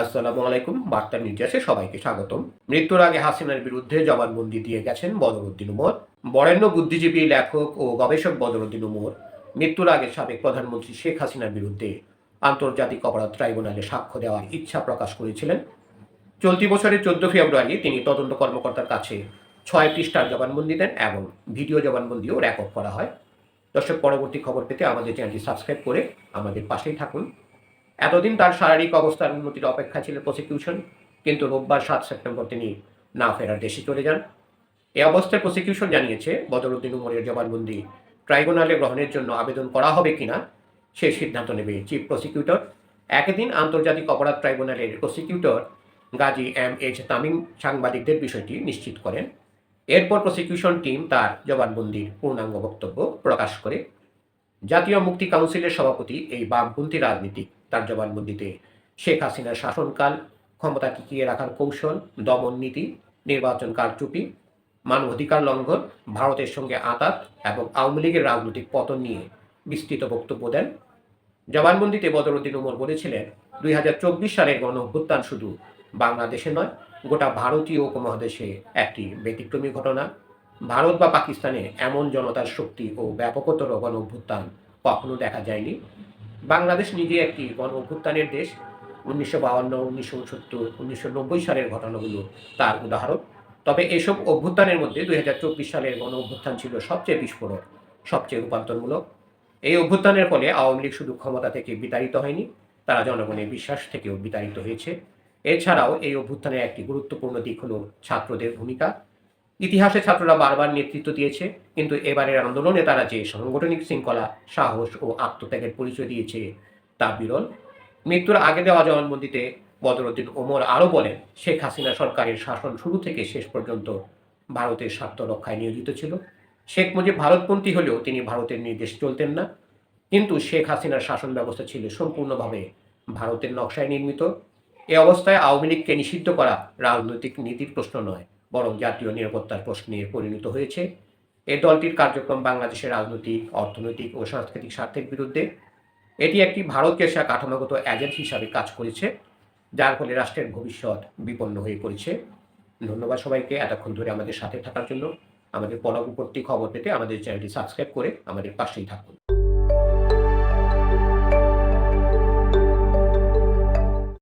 আসসালামু আলাইকুম, বার্তা নির্যাসে সবাইকে স্বাগতম। মৃত্যুর আগে হাসিনার বিরুদ্ধে জবানবন্দি দিয়ে গেছেন বদরুদ্দিন উমর। বরেণ্য বুদ্ধিজীবী লেখক ও গবেষক বদরুদ্দিন উমর মৃত্যুর আগে সাবেক প্রধানমন্ত্রী শেখ হাসিনার বিরুদ্ধে আন্তর্জাতিক অপরাধ ট্রাইব্যুনালে সাক্ষ্য দেওয়ার ইচ্ছা প্রকাশ করেছিলেন। চলতি বছরের চোদ্দ ফেব্রুয়ারি তিনি তদন্ত কর্মকর্তার কাছে ছয় পৃষ্ঠার জবানবন্দি দেন এবং ভিডিও জবানবন্দিও রেকর্ড করা হয়। দর্শক, পরবর্তী খবর পেতে আমাদের চ্যানেলটি সাবস্ক্রাইব করে আমাদের পাশেই থাকুন। এতদিন তার শারীরিক অবস্থার উন্নতির অপেক্ষা ছিল প্রসিকিউশন কিন্তু রোববার সাত সেপ্টেম্বর তিনি না ফেরার দেশে চলে যান। এ অবস্থায় প্রসিকিউশন জানিয়েছে, বদরুদ্দিন উমরের জবানবন্দি ট্রাইব্যুনালে গ্রহণের জন্য আবেদন করা হবে কিনা, সে সিদ্ধান্ত নেবে চিফ প্রসিকিউটর একদিন আন্তর্জাতিক অপরাধ ট্রাইব্যুনালের prosecutor Gazi M H Tamim সাংবাদিকদের বিষয়টি নিশ্চিত করেন। এরপর প্রসিকিউশন টিম তার জবানবন্দির পূর্ণাঙ্গ বক্তব্য প্রকাশ করে জাতীয় মুক্তি কাউন্সিলের সভাপতি এই বামপন্থী রাজনীতিক তার জবানবন্দিতে শেখ হাসিনার শাসনকাল, ক্ষমতা টিকিয়ে রাখার কৌশল, দমন নীতি, নির্বাচন কারচুপি, মানবাধিকার লঙ্ঘন, ভারতের সঙ্গে আতাত এবং আওয়ামী লীগের রাজনৈতিক পতন নিয়ে বিস্তৃত বক্তব্য দেন। জবানবন্দিতে বদরুদ্দিন উমর বলেছিলেন, দুই হাজার চব্বিশ সালের গণ শুধু বাংলাদেশে নয়, গোটা ভারতীয় উপমহাদেশে একটি ব্যতিক্রমী ঘটনা। ভারত বা পাকিস্তানে এমন জনতার শক্তি ও ব্যাপকতর গণ অভ্যুত্থান কখনো দেখা যায়নি। বাংলাদেশ নিজে একটি গণ অভ্যুত্থানের দেশ। উনিশশো বাউন্ন, উনিশশো উনসত্তর, উনিশশো নব্বই সালের ঘটনাগুলো তার উদাহরণ। তবে এসব অভ্যুত্থানের মধ্যে দুই হাজার চব্বিশ সালের গণ অভ্যুত্থান ছিল সবচেয়ে বিস্ফোরক, সবচেয়ে রূপান্তরমূলক। এই অভ্যুত্থানের ফলে আওয়ামী লীগ শুধু ক্ষমতা থেকে বিতাড়িত হয়নি, তারা জনগণের বিশ্বাস থেকেও বিতাড়িত হয়েছে। এছাড়াও এই অভ্যুত্থানের একটি গুরুত্বপূর্ণ দিক হল ছাত্রদের ভূমিকা। ইতিহাসে ছাত্ররা বারবার নেতৃত্ব দিয়েছে, কিন্তু এবারের আন্দোলনে তারা যে সাংগঠনিক শৃঙ্খলা, সাহস ও আত্মত্যাগের পরিচয় দিয়েছে, তা বিরল। মৃত্যুর আগে দেওয়া জবানবন্দিতে বদরুদ্দিন ওমর আরও বলেন, শেখ হাসিনা সরকারের শাসন শুরু থেকে শেষ পর্যন্ত ভারতের স্বার্থ রক্ষায় নিয়োজিত ছিল। শেখ মুজিব ভারতপন্থী হলেও তিনি ভারতের নির্দেশ চলতেন না। কিন্তু শেখ হাসিনার শাসন ব্যবস্থা ছিল সম্পূর্ণভাবে ভারতের নকশায় নির্মিত। এ অবস্থায় আওয়ামী লীগকে নিষিদ্ধ করা রাজনৈতিক নীতির প্রশ্ন নয়। বরং জাতীয় নিরাপত্তার প্রশ্নে পরিণত হয়েছে। এই দলটির কার্যক্রম বাংলাদেশের রাজনৈতিক অর্থনৈতিক ও সাংস্কৃতিক স্বার্থের বিরুদ্ধে। এটি একটি ভারত কেশা কাঠামোগত এজেন্ট হিসাবে কাজ করেছে যার ফলে রাষ্ট্রের ভবিষ্যৎ বিপন্ন হয়ে পড়েছে। ধন্যবাদ সবাইকে এতক্ষণ ধরে আমাদের সাথে থাকার জন্য। আমাদের পরবর্তী খবর পেতে আমাদের চ্যানেলটি সাবস্ক্রাইব করে আমাদের পাশেই থাকুন।